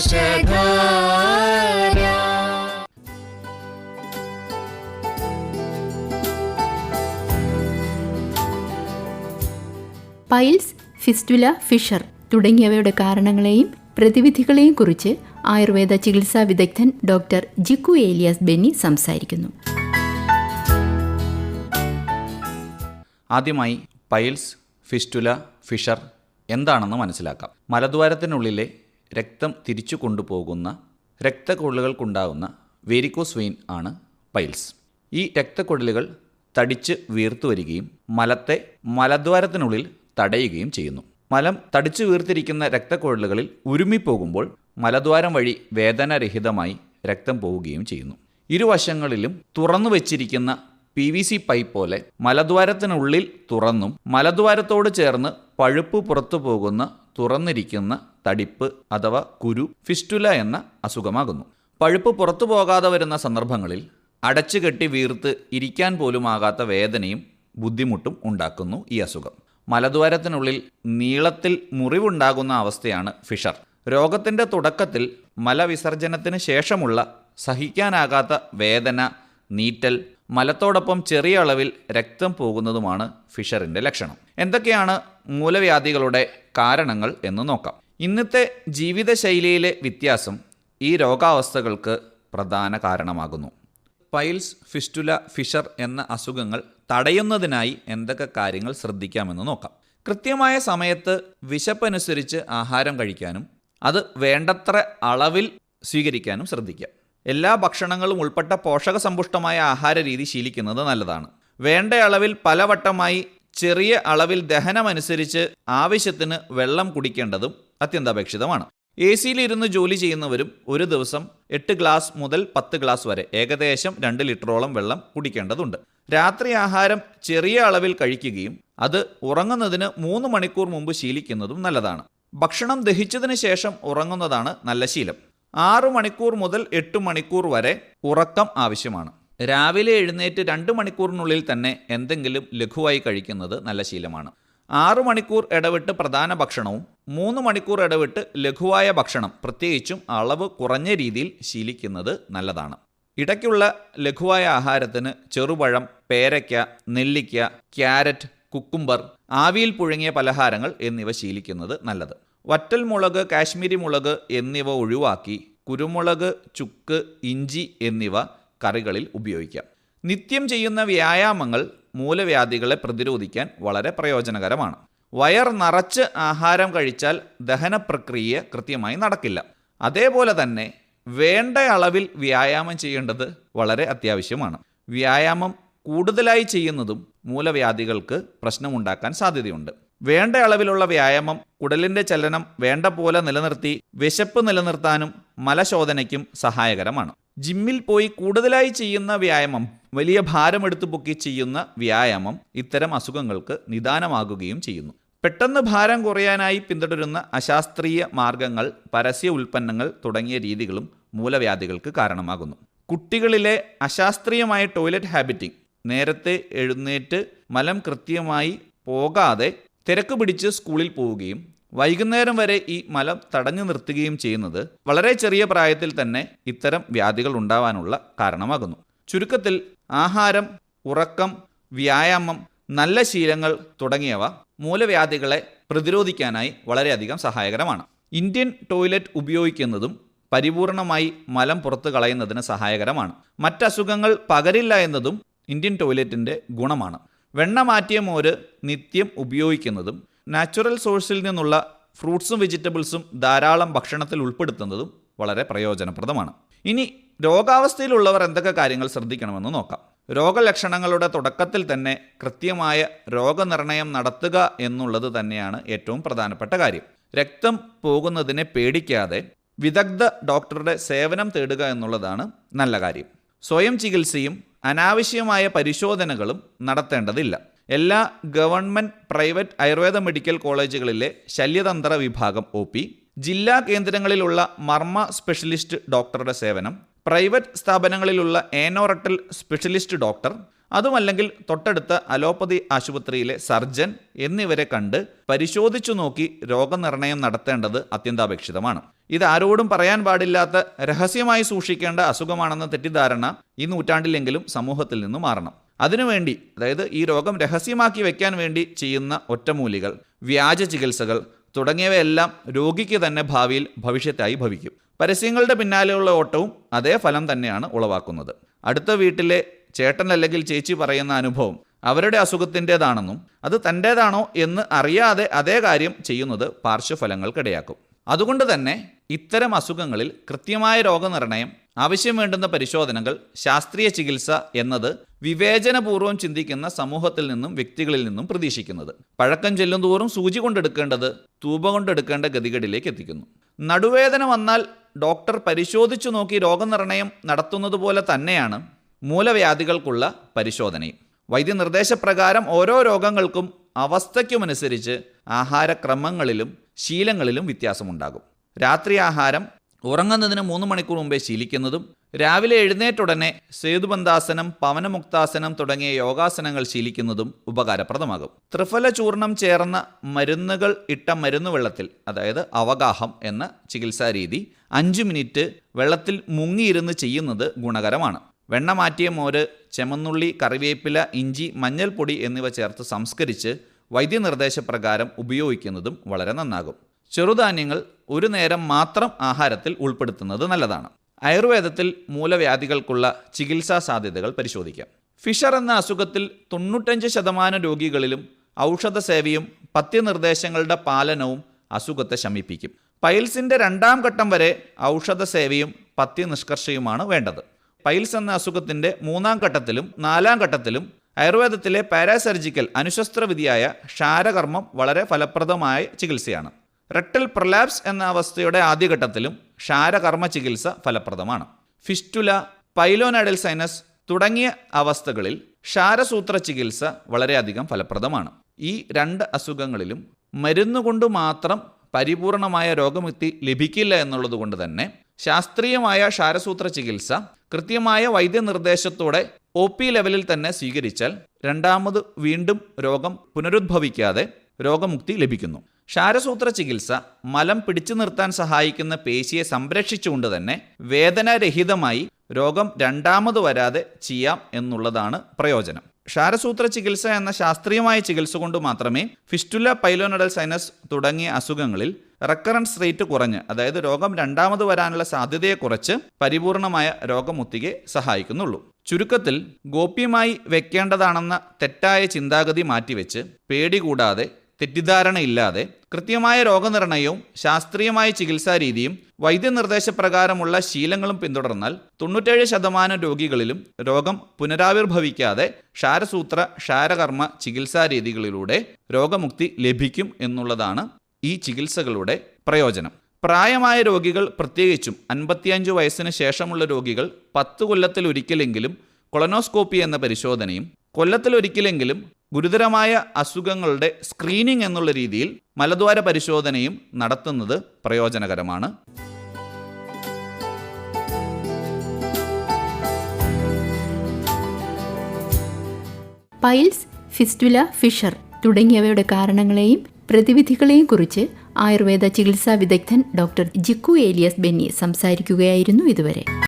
Piles fistula Fisher തുടങ്ങിയവയുടെ കാരണങ്ങളെയും പ്രതിവിധികളെയും കുറിച്ച് ആയുർവേദ ചികിത്സാ വിദഗ്ധൻ ഡോക്ടർ ജിക്കു ഏലിയാസ് ബെന്നി സംസാരിക്കുന്നു. ആദ്യമായി പൈൽസ് ഫിസ്റ്റുല ഫിഷർ എന്താണെന്ന് മനസ്സിലാക്കാം. മലദ്വാരത്തിനുള്ളിലെ രക്തം തിരിച്ചു കൊണ്ടുപോകുന്ന രക്തക്കുഴലുകൾക്കുണ്ടാകുന്ന വേരിക്കോസ് വെയിൻ ആണ് പൈൽസ്. ഈ രക്തക്കുഴലുകൾ തടിച്ച് വീർത്തു വരികയും മലത്തെ മലദ്വാരത്തിനുള്ളിൽ തടയുകയും ചെയ്യുന്നു. മലം തടിച്ചു വീർത്തിരിക്കുന്ന രക്തക്കുഴലുകളിൽ ഉരുമിപ്പോകുമ്പോൾ മലദ്വാരം വഴി വേദനരഹിതമായി രക്തം പോവുകയും ചെയ്യുന്നു. ഇരുവശങ്ങളിലും തുറന്നു വച്ചിരിക്കുന്ന പി വി സി പൈപ്പ് പോലെ മലദ്വാരത്തിനുള്ളിൽ തുറന്നും മലദ്വാരത്തോട് ചേർന്ന് പഴുപ്പ് പുറത്തു പോകുന്ന തുറന്നിരിക്കുന്ന തടിപ്പ് അഥവാ കുരു ഫിസ്റ്റുല എന്ന അസുഖമാകുന്നു. പഴുപ്പ് പുറത്തു പോകാതെ വരുന്ന സന്ദർഭങ്ങളിൽ അടച്ചു കെട്ടി വീർത്ത് ഇരിക്കാൻ പോലുമാകാത്ത വേദനയും ബുദ്ധിമുട്ടും ഉണ്ടാക്കുന്നു ഈ അസുഖം. മലദ്വാരത്തിനുള്ളിൽ നീളത്തിൽ മുറിവുണ്ടാകുന്ന അവസ്ഥയാണ് ഫിഷർ. രോഗത്തിന്റെ തുടക്കത്തിൽ മലവിസർജനത്തിന് ശേഷമുള്ള സഹിക്കാനാകാത്ത വേദന നീറ്റൽ മലത്തോടൊപ്പം ചെറിയ അളവിൽ രക്തം പോകുന്നതുമാണ് ഫിഷറിന്റെ ലക്ഷണം. എന്തൊക്കെയാണ് മൂലവ്യാധികളുടെ കാരണങ്ങൾ എന്ന് നോക്കാം. ഇന്നത്തെ ജീവിതശൈലിയിലെ വ്യത്യാസം ഈ രോഗാവസ്ഥകൾക്ക് പ്രധാന കാരണമാകുന്നു. പൈൽസ് ഫിസ്റ്റുല ഫിഷർ എന്ന അസുഖങ്ങൾ തടയുന്നതിനായി എന്തൊക്കെ കാര്യങ്ങൾ ശ്രദ്ധിക്കാമെന്ന് നോക്കാം. കൃത്യമായ സമയത്ത് വിശപ്പനുസരിച്ച് ആഹാരം കഴിക്കാനും അത് വേണ്ടത്ര അളവിൽ സ്വീകരിക്കാനും ശ്രദ്ധിക്കാം. എല്ലാ ഭക്ഷണങ്ങളും ഉൾപ്പെട്ട പോഷകസമ്പുഷ്ടമായ ആഹാര രീതി ശീലിക്കുന്നത് നല്ലതാണ്. വേണ്ട അളവിൽ പലവട്ടമായി ചെറിയ അളവിൽ ദഹനമനുസരിച്ച് ആവശ്യത്തിന് വെള്ളം കുടിക്കേണ്ടതും അത്യന്താപേക്ഷിതമാണ്. എ സിയിലിരുന്ന് ജോലി ചെയ്യുന്നവരും ഒരു ദിവസം എട്ട് ഗ്ലാസ് മുതൽ പത്ത് ഗ്ലാസ് വരെ ഏകദേശം രണ്ട് ലിറ്ററോളം വെള്ളം കുടിക്കേണ്ടതുണ്ട്. രാത്രി ആഹാരം ചെറിയ അളവിൽ കഴിക്കുകയും അത് ഉറങ്ങുന്നതിന് മൂന്ന് മണിക്കൂർ മുമ്പ് ശീലിക്കുന്നതും നല്ലതാണ്. ഭക്ഷണം ദഹിച്ചതിന് ശേഷം ഉറങ്ങുന്നതാണ് നല്ല ശീലം. ആറു മണിക്കൂർ മുതൽ എട്ട് മണിക്കൂർ വരെ ഉറക്കം ആവശ്യമാണ്. രാവിലെ എഴുന്നേറ്റ് രണ്ട് മണിക്കൂറിനുള്ളിൽ തന്നെ എന്തെങ്കിലും ലഘുവായി കഴിക്കുന്നത് നല്ല ശീലമാണ്. ആറു മണിക്കൂർ ഇടവിട്ട് പ്രധാന ഭക്ഷണവും മൂന്ന് മണിക്കൂർ ഇടവിട്ട് ലഘുവായ ഭക്ഷണം പ്രത്യേകിച്ചും അളവ് കുറഞ്ഞ രീതിയിൽ ശീലിക്കുന്നത് നല്ലതാണ്. ഇടയ്ക്കുള്ള ലഘുവായ ആഹാരത്തിന് ചെറുപഴം പേരയ്ക്ക നെല്ലിക്ക ക്യാരറ്റ് കുക്കുംബർ ആവിയിൽ പുഴുങ്ങിയ പലഹാരങ്ങൾ എന്നിവ ശീലിക്കുന്നത് നല്ലത്. വറ്റൽ മുളക് കാശ്മീരി മുളക് എന്നിവ ഒഴിവാക്കി കുരുമുളക് ചുക്ക് ഇഞ്ചി എന്നിവ കറികളിൽ ഉപയോഗിക്കാം. നിത്യം ചെയ്യുന്ന വ്യായാമങ്ങൾ മൂലവ്യാധികളെ പ്രതിരോധിക്കാൻ വളരെ പ്രയോജനകരമാണ്. വയർ നിറച്ച് ആഹാരം കഴിച്ചാൽ ദഹന പ്രക്രിയ കൃത്യമായി നടക്കില്ല. അതേപോലെ തന്നെ വേണ്ട അളവിൽ വ്യായാമം ചെയ്യേണ്ടത് വളരെ അത്യാവശ്യമാണ്. വ്യായാമം കൂടുതലായി ചെയ്യുന്നതും മൂലവ്യാധികൾക്ക് പ്രശ്നമുണ്ടാക്കാൻ സാധ്യതയുണ്ട്. വേണ്ട അളവിലുള്ള വ്യായാമം കുടലിന്റെ ചലനം വേണ്ട പോലെ നിലനിർത്തി വിശപ്പ് നിലനിർത്താനും മലശോധനയ്ക്കും സഹായകരമാണ്. ജിമ്മിൽ പോയി കൂടുതലായി ചെയ്യുന്ന വ്യായാമം വലിയ ഭാരമെടുത്തു പൊക്കി ചെയ്യുന്ന വ്യായാമം ഇത്തരം അസുഖങ്ങൾക്ക് നിദാനമാകുകയും ചെയ്യുന്നു. പെട്ടെന്ന് ഭാരം കുറയാനായി പിന്തുടരുന്ന അശാസ്ത്രീയ മാർഗങ്ങൾ പരസ്യ ഉൽപ്പന്നങ്ങൾ തുടങ്ങിയ രീതികളും മൂലവ്യാധികൾക്ക് കാരണമാകുന്നു. കുട്ടികളിലെ അശാസ്ത്രീയമായ ടോയ്ലറ്റ് ഹാബിറ്റിംഗ് നേരത്തെ എഴുന്നേറ്റ് മലം കൃത്യമായി പോകാതെ തിരക്ക് പിടിച്ച് സ്കൂളിൽ പോവുകയും വൈകുന്നേരം വരെ ഈ മലം തടഞ്ഞു നിർത്തുകയും ചെയ്യുന്നത് വളരെ ചെറിയ പ്രായത്തിൽ തന്നെ ഇത്തരം വ്യാധികൾ ഉണ്ടാവാനുള്ള കാരണമാകുന്നു. ചുരുക്കത്തിൽ ആഹാരം ഉറക്കം വ്യായാമം നല്ല ശീലങ്ങൾ തുടങ്ങിയവ മൂലവ്യാധികളെ പ്രതിരോധിക്കാനായി വളരെയധികം സഹായകരമാണ്. ഇന്ത്യൻ ടോയ്ലറ്റ് ഉപയോഗിക്കുന്നതും പരിപൂർണമായി മലം പുറത്തു കളയുന്നതിന് സഹായകരമാണ്. മറ്റസുഖങ്ങൾ പകരില്ല എന്നതും ഇന്ത്യൻ ടോയ്ലറ്റിന്റെ ഗുണമാണ്. വെണ്ണ മാറ്റിയ മോര് നിത്യം ഉപയോഗിക്കുന്നതും നാച്ചുറൽ സോഴ്സിൽ നിന്നുള്ള ഫ്രൂട്ട്സും വെജിറ്റബിൾസും ധാരാളം ഭക്ഷണത്തിൽ ഉൾപ്പെടുത്തുന്നതും വളരെ പ്രയോജനപ്രദമാണ്. ഇനി രോഗാവസ്ഥയിലുള്ളവർ എന്തൊക്കെ കാര്യങ്ങൾ ശ്രദ്ധിക്കണമെന്ന് നോക്കാം. രോഗലക്ഷണങ്ങളുടെ തുടക്കത്തിൽ തന്നെ കൃത്യമായ രോഗനിർണയം നടത്തുക എന്നുള്ളത് തന്നെയാണ് ഏറ്റവും പ്രധാനപ്പെട്ട കാര്യം. രക്തം പോകുന്നതിനെ പേടിക്കാതെ വിദഗ്ധ ഡോക്ടറുടെ സേവനം തേടുക എന്നുള്ളതാണ് നല്ല കാര്യം. സ്വയം ചികിത്സയും അനാവശ്യമായ പരിശോധനകളും നടത്തേണ്ടതില്ല. എല്ലാ ഗവൺമെന്റ് പ്രൈവറ്റ് ആയുർവേദ മെഡിക്കൽ കോളേജുകളിലെ ശല്യതന്ത്ര വിഭാഗം ഒ പി ജില്ലാ കേന്ദ്രങ്ങളിലുള്ള മർമ്മ സ്പെഷ്യലിസ്റ്റ് ഡോക്ടറുടെ സേവനം പ്രൈവറ്റ് സ്ഥാപനങ്ങളിലുള്ള ഏനോറട്ടൽ സ്പെഷ്യലിസ്റ്റ് ഡോക്ടർ അതുമല്ലെങ്കിൽ തൊട്ടടുത്ത അലോപ്പതി ആശുപത്രിയിലെ സർജൻ എന്നിവരെ കണ്ട് പരിശോധിച്ചു നോക്കി രോഗനിർണയം നടത്തേണ്ടത് അത്യന്താപേക്ഷിതമാണ്. ഇത് ആരോടും പറയാൻ പാടില്ലാത്ത രഹസ്യമായി സൂക്ഷിക്കേണ്ട അസുഖമാണെന്ന തെറ്റിദ്ധാരണ ഈ നൂറ്റാണ്ടിലെങ്കിലും സമൂഹത്തിൽ നിന്ന് മാറണം. അതിനുവേണ്ടി അതായത് ഈ രോഗം രഹസ്യമാക്കി വെക്കാൻ വേണ്ടി ചെയ്യുന്ന ഒറ്റമൂലികൾ വ്യാജ ചികിത്സകൾ തുടങ്ങിയവയെല്ലാം രോഗിക്ക് തന്നെ ഭാവിയിൽ ഭവിഷ്യത്തായി ഭവിക്കും. പരസ്യങ്ങളുടെ പിന്നാലെയുള്ള ഓട്ടവും അതേ ഫലം തന്നെയാണ് ഉളവാക്കുന്നത്. അടുത്ത വീട്ടിലെ ചേട്ടൻ അല്ലെങ്കിൽ ചേച്ചി പറയുന്ന അനുഭവം അവരുടെ അസുഖത്തിന്റെതാണെന്നും അത് തന്റേതാണോ എന്ന് അറിയാതെ അതേ കാര്യം ചെയ്യുന്നത് പാർശ്വഫലങ്ങൾക്കിടയാക്കും. അതുകൊണ്ട് തന്നെ ഇത്തരം അസുഖങ്ങളിൽ കൃത്യമായ രോഗനിർണയം ആവശ്യം വേണ്ടുന്ന പരിശോധനകൾ ശാസ്ത്രീയ ചികിത്സ എന്നത് വിവേചനപൂർവം ചിന്തിക്കുന്ന സമൂഹത്തിൽ നിന്നും വ്യക്തികളിൽ നിന്നും പ്രതീക്ഷിക്കുന്നത്. പഴക്കം ചെല്ലും തോറും സൂചി കൊണ്ടെടുക്കേണ്ടത് തൂപ കൊണ്ടെടുക്കേണ്ട ഗതികേടിലേക്ക് എത്തിക്കുന്നു. നടുവേദന വന്നാൽ ഡോക്ടർ പരിശോധിച്ചു നോക്കി രോഗനിർണയം നടത്തുന്നത് പോലെ തന്നെയാണ് മൂലവ്യാധികൾക്കുള്ള പരിശോധനയും. വൈദ്യനിർദ്ദേശപ്രകാരം ഓരോ രോഗങ്ങൾക്കും അവസ്ഥയ്ക്കുമനുസരിച്ച് ആഹാരക്രമങ്ങളിലും ശീലങ്ങളിലും വ്യത്യാസമുണ്ടാകും. രാത്രി ആഹാരം ഉറങ്ങുന്നതിന് മൂന്ന് മണിക്കൂർ മുമ്പേ ശീലിക്കുന്നതും രാവിലെ എഴുന്നേറ്റുടനെ സേതുബന്ധാസനം പവനമുക്താസനം തുടങ്ങിയ യോഗാസനങ്ങൾ ശീലിക്കുന്നതും ഉപകാരപ്രദമാകും. ത്രിഫല ചൂർണം ചേർന്ന മരുന്നുകൾ ഇട്ട മരുന്ന് വെള്ളത്തിൽ അതായത് അവഗാഹം എന്ന ചികിത്സാരീതി അഞ്ച് മിനിറ്റ് വെള്ളത്തിൽ മുങ്ങിയിരുന്ന് ചെയ്യുന്നത് ഗുണകരമാണ്. വെണ്ണ മാറ്റിയ മോര് ചെമന്നുള്ളി കറിവേപ്പില ഇഞ്ചി മഞ്ഞൾപ്പൊടി എന്നിവ ചേർത്ത് സംസ്കരിച്ച് വൈദ്യനിർദ്ദേശപ്രകാരം ഉപയോഗിക്കുന്നതും വളരെ നന്നാകും. ചെറുധാന്യങ്ങൾ ഒരു നേരം മാത്രം ആഹാരത്തിൽ ഉൾപ്പെടുത്തുന്നത് നല്ലതാണ്. ആയുർവേദത്തിൽ മൂലവ്യാധികൾക്കുള്ള ചികിത്സാ സാധ്യതകൾ പരിശോധിക്കാം. ഫിഷർ എന്ന അസുഖത്തിൽ തൊണ്ണൂറ്റഞ്ച് ശതമാനം രോഗികളിലും ഔഷധ സേവയും പഥ്യനിർദ്ദേശങ്ങളുടെ പാലനവും അസുഖത്തെ ശമിപ്പിക്കും. പൈൽസിന്റെ രണ്ടാം ഘട്ടം വരെ ഔഷധ സേവയും പഥ്യനിഷ്കർഷയുമാണ് വേണ്ടത്. പൈൽസ് എന്ന അസുഖത്തിന്റെ മൂന്നാം ഘട്ടത്തിലും നാലാം ഘട്ടത്തിലും ആയുർവേദത്തിലെ പാരാസർജിക്കൽ അനുശസ്ത്രവിധിയായ ക്ഷാരകർമ്മം വളരെ ഫലപ്രദമായ ചികിത്സയാണ്. റെക്ടൽ പ്രൊലാപ്സ് എന്ന അവസ്ഥയുടെ ആദ്യഘട്ടത്തിലും ക്ഷാരകർമ്മ ചികിത്സ ഫലപ്രദമാണ്. ഫിസ്റ്റുല പൈലോനഡൽ സൈനസ് തുടങ്ങിയ അവസ്ഥകളിൽ ക്ഷാരസൂത്ര ചികിത്സ വളരെയധികം ഫലപ്രദമാണ്. ഈ രണ്ട് അസുഖങ്ങളിലും മരുന്നുകൊണ്ട് മാത്രം പരിപൂർണമായ രോഗമുക്തി ലഭിക്കില്ല എന്നുള്ളതുകൊണ്ട് തന്നെ ശാസ്ത്രീയമായ ക്ഷാരസൂത്ര ചികിത്സ കൃത്യമായ വൈദ്യനിർദ്ദേശത്തോടെ ഒ പി ലെവലിൽ തന്നെ സ്വീകരിച്ചാൽ രണ്ടാമത് വീണ്ടും രോഗം പുനരുദ്ഭവിക്കാതെ രോഗമുക്തി ലഭിക്കുന്നു. ക്ഷാരസൂത്ര ചികിത്സ മലം പിടിച്ചു നിർത്താൻ സഹായിക്കുന്ന പേശിയെ സംരക്ഷിച്ചുകൊണ്ട് തന്നെ വേദനാരഹിതമായി രോഗം രണ്ടാമത് വരാതെ ചെയ്യാം എന്നുള്ളതാണ് പ്രയോജനം. ക്ഷാരസൂത്ര ചികിത്സ എന്ന ശാസ്ത്രീയമായ ചികിത്സ കൊണ്ട് മാത്രമേ ഫിസ്റ്റുല പൈലോനഡൽ സൈനസ് തുടങ്ങിയ അസുഖങ്ങളിൽ റെക്കറൻസ് റേറ്റ് കുറഞ്ഞ് അതായത് രോഗം രണ്ടാമത് വരാനുള്ള സാധ്യതയെ കുറച്ച് പരിപൂർണമായ രോഗമുത്തികെ സഹായിക്കുന്നുള്ളൂ. ചുരുക്കത്തിൽ ഗോപ്യമായി വെക്കേണ്ടതാണെന്ന തെറ്റായ ചിന്താഗതി മാറ്റിവെച്ച് പേടി കൂടാതെ തെറ്റിദ്ധാരണയില്ലാതെ കൃത്യമായ രോഗനിർണയവും ശാസ്ത്രീയമായ ചികിത്സാ രീതിയും വൈദ്യനിർദ്ദേശപ്രകാരമുള്ള ശീലങ്ങളും പിന്തുടർന്നാൽ തൊണ്ണൂറ്റേഴ് ശതമാനം രോഗികളിലും രോഗം പുനരാവിർഭവിക്കാതെ ക്ഷാരസൂത്ര ക്ഷാരകർമ്മ ചികിത്സാ രീതികളിലൂടെ രോഗമുക്തി ലഭിക്കും എന്നുള്ളതാണ് ഈ ചികിത്സകളുടെ പ്രയോജനം. പ്രായമായ രോഗികൾ പ്രത്യേകിച്ചും അൻപത്തിയഞ്ച് വയസ്സിന് ശേഷമുള്ള രോഗികൾ പത്ത് കൊല്ലത്തിലൊരിക്കലെങ്കിലും കൊളനോസ്കോപ്പി എന്ന പരിശോധനയും കൊല്ലത്തിലൊരിക്കലെങ്കിലും ഗുരുതരമായ അസുഖങ്ങളുടെ സ്ക്രീനിംഗ് എന്നുള്ള രീതിയിൽ മലദ്വാര പരിശോധനയും നടത്തുന്നത് പ്രയോജനകരമാണ്. പൈൽസ് ഫിസ്റ്റുല ഫിഷർ തുടങ്ങിയവയുടെ കാരണങ്ങളെയും പ്രതിവിധികളെയും ആയുർവേദ ചികിത്സാ വിദഗ്ധൻ ഡോക്ടർ ജിക്കു ഏലിയസ് ബെന്നി സംസാരിക്കുകയായിരുന്നു ഇതുവരെ.